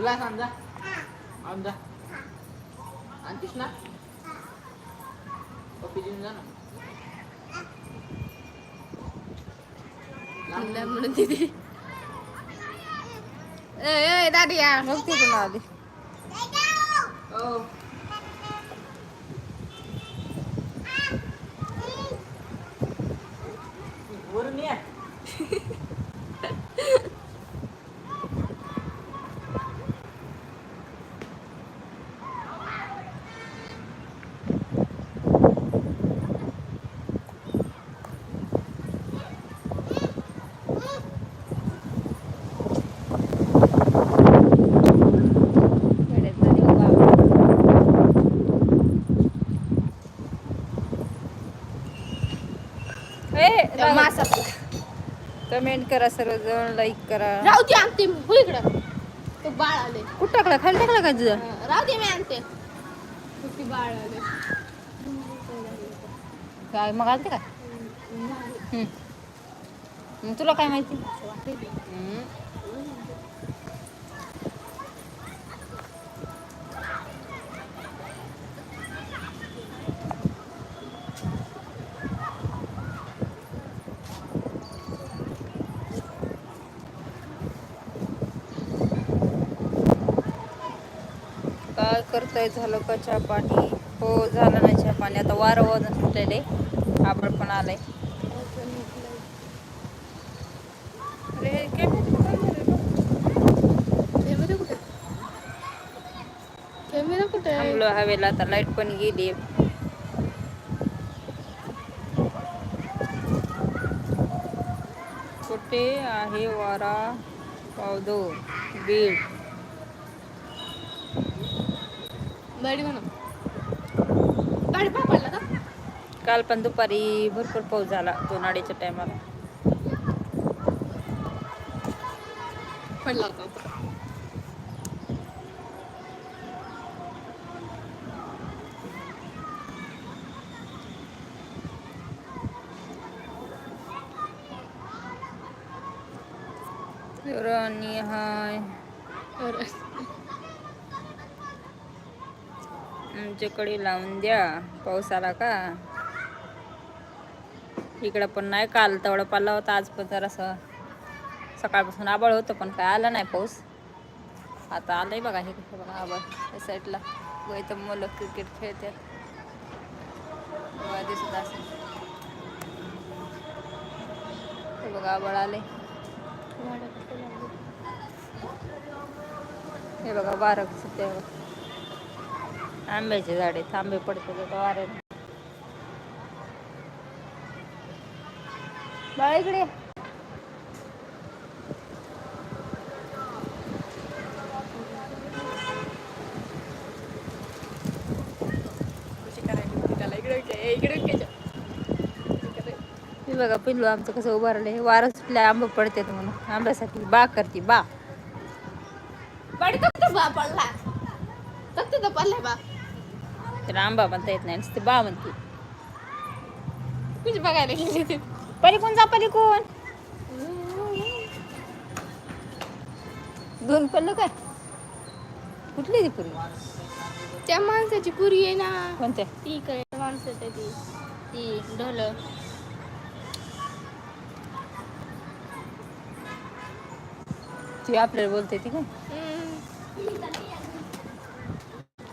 Glass आण जा. आण जा. आणतीस ना कॉफी देऊन जा ना. म्हणून तिथे ए ए दादी या बघ तिकडून आली हो वरून या वेड्यात झाली हो गावाला. ए, राहू- मासा कमेंट करा सर्वजण लाईक करा. राहू दे आणते मी हो इकडं. तो बाळ आले. कुठं टाकला? खाली टाकला का तुझं? हं, राहू दे मी आणते. बाळ आले. काय मग आलते का? हम्म. मग तुला काय माहिती? हम्म. काय करताय झालं का चहा पाणी. हो झालं नाही चहा पाणी. आता वारं वाजून सुटलेले. आबळ पण आलंय? थांबलो हवेला आता लाइट पण गेली. कुठे आहे वारा? पावदो बीड गाडी म्हणून गाडी पा पडला का काल पण दुपारी भरपूर पाऊस झाला दोन अडीच्या टायमाला. पडला होता. हाय. अरे, आमच्याकडे लावून द्या. पाऊस आला का? इकडं पण नाही काल तेवढा पाला होता आज पण जरासं सकाळपासून आबाळ होतं पण काय आलं नाही पाऊस. आता आलंय बघा हे कसं बघा आबाळ या साईडला तर मुलं क्रिकेट खेळतात. दिसत असेल. हे बघा आबाळ आले हे बघा बारा सुद्धा आंब्याचे झाडे थांबे पडते बघा वाऱ्याने. बाळा इकडे. करायची बघा पिल्लू आमचं कसं उभारलंय. वारं सुटल्या आंब पडते म्हणून. आंब्यासाठी बा करते बा. पडतो तर बा पडला. फक्त तो पडलाय बा. त्याला आंबा म्हणता येत नाही नुसते बा म्हणते. कुठे बघायला गेली ती. जा पलीकडून. दोन पल्ल काय? कुठली ती पुरी? त्या माणसाची पुरी आहे ना. कोणत्या? ती काय माणसाची ती. ती ढोल. ती आपल्याला बोलते ती काय?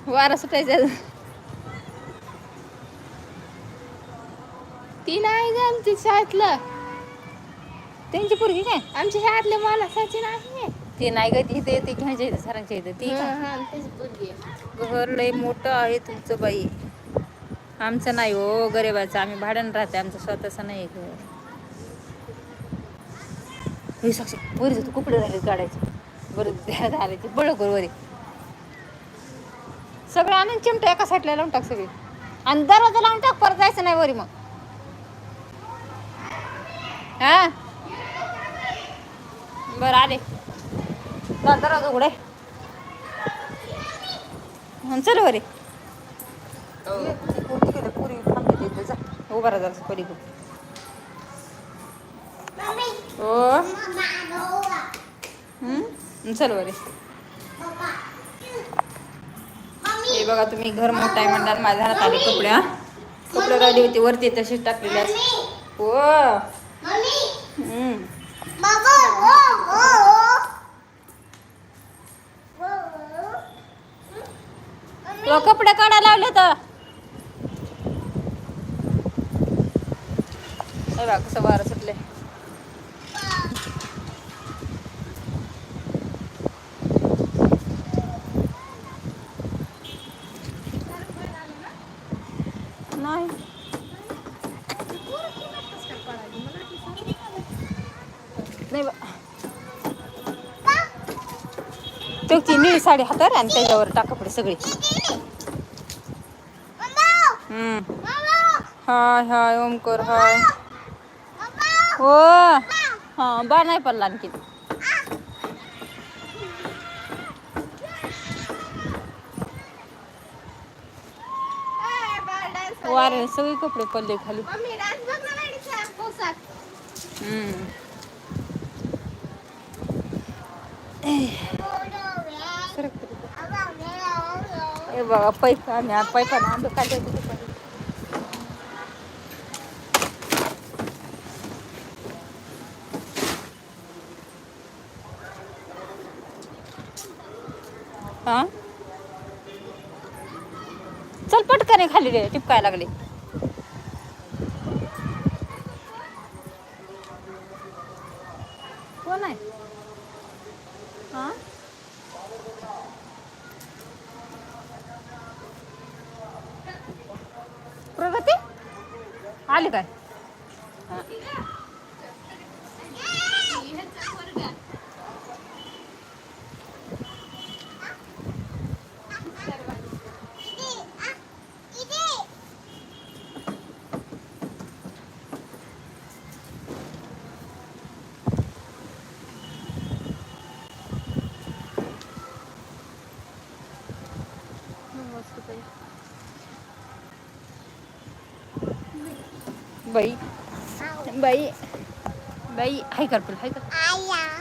वारा सुटायचं. ती नाही ग आमच्या शाळेतलं. त्यांची पोरगी काय? आमच्या शाळेतल्या माणसाची नाही ती नाही ग ती ते ती घ्यायच्या इथं सरांच्या इथं. ती का. घर लय मोठं आहे तुमचं बाई. आमचं नाही हो गरीबाचं. आम्ही भाड्यानं राहते आमचं स्वतःचं नाही घर. हे साक्षी जातो कुपडे झाले काढायचे. बरं झाले ते बळ कर वरी. सगळं आणून चिमटं एका साईडला लावून टाक सगळी. आणि दरवाजा लावून टाक परत जायचं नाही वरी मग. हा? बरं आले. चल दरवाजा उघडे हं, चल पुरी केलं पुरी थांबते जा उभा राहा जरा पलीकडे हो चल बरे हे बघा तुम्ही घर मोठा आहे म्हणणार माझ्या हातात आले कपड्या कपडे राहिली होती वरती तसेच टाकलेले हो. कपडे काढायला लावले तर. हे बघा कसं वारं सुटले नाही नाही बा तो ती निळी साडी हातार आणि त्याच्यावर टाका पडे सगळी. हाय हाय ओमकर हाय. हो हा बा नाही पडला आणखी वारे सगळे कपडे पडले खाली. हम्म. सरक तरी. हे बघा पैसा आम्ही पैसा ना आंबे काढले होते ते हा? चल पटकन आहे खाली रे टिपकाय लागले. बाई बाई बाई हाय कर हाय कर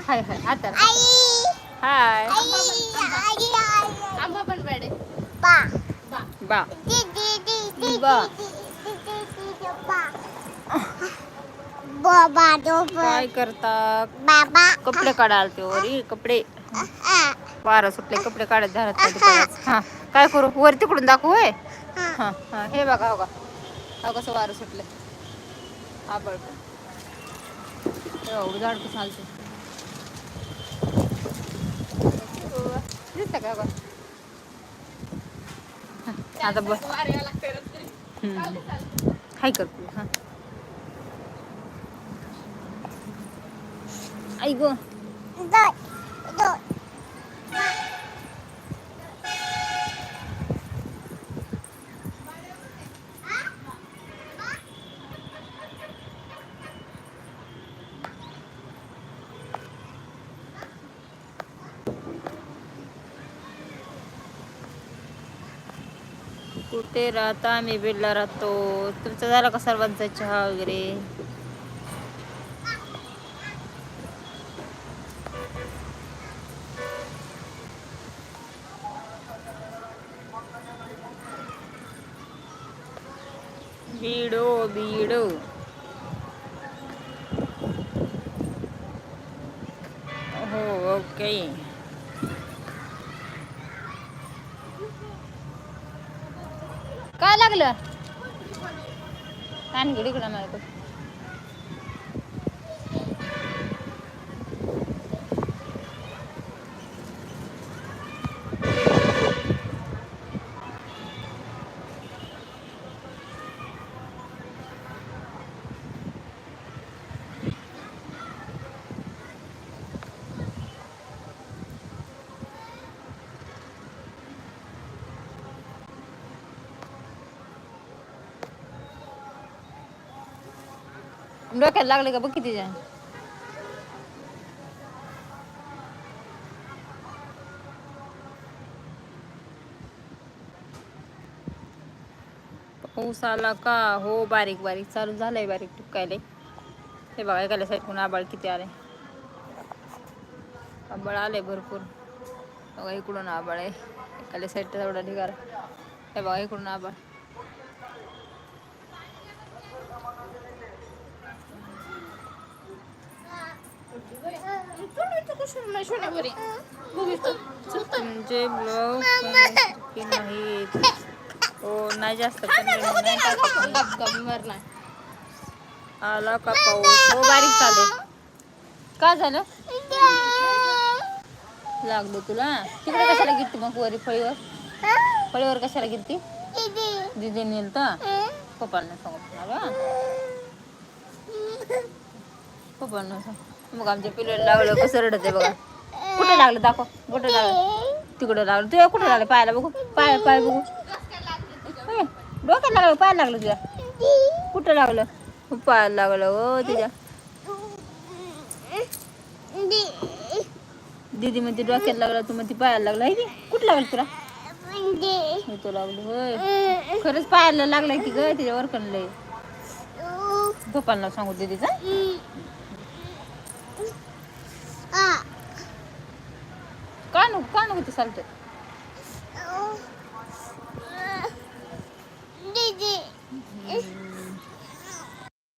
हाय हाय आता हाय। आंबा पण बेडे बा। बा. काय करता? बाबा कपडे काढाल ते वरी कपडे. वारं सुटले कपडे काढत झालं. हा. काय करू? वर तिकडून दाखवू हा. हा हे. बघा हो का. हा कसं वारं सुटलं आबळ पण हो, झाड कसं चालते. दिसतं का बघ? आता बस हाय कर हां. आई गो. कुठे राहता? आम्ही बीडला राहतो. तुमचा झाला का सर्वांचा चहा वगैरे? बीडो बीडो. हो ओके काय लागलं. कान इकडं मला डोक्याला लागले का? बघ किती जण पाऊस आला का? हो बारीक बारीक. चालू झालंय बारीक टुकायला हे बघा एकाल्या साईडकडून आबाळ किती आले आबाळ आले भरपूर. बघा इकडून आबाळ आहे. एकाल्या साईडचा तेवढा ढिगारा. हे बघा इकडून आबाळ. ब्लॉग की नाहीत हो नाही जास्त नाही टाकत. आला का पाऊस? हो बारीक चालेल का झालं? लागलो तुला. तिकडे कशाला गिरती मग वरी फळीवर? फळीवर कशाला गिरती दिदी. नेल तर पप्पांना सांगू पप्पांना सांग मग आमच्या पिल्लाला लागलं कसं रडत आहे बघा. कुठे लागलं? दाखव. कुठे लागलं? तिकडे लागलं. तुझ्या कुठे लागलं? पायाला बघू. पाय पाय बघू. डोक्याला डोक्यात लागलं पाय लागलं तुझ्या? कुठं लागलं? पायाला लागलं हो तुझ्या. दीदी म्हणते डोक्यात लागला. तू म्हणते पायाला लागला. आहे कुठं लागलं तुला? लागलं होय. खरंच पायाला लागलाय की ग तिच्यावर कणलंय पप्पांना सांगू दीदीचा. Something.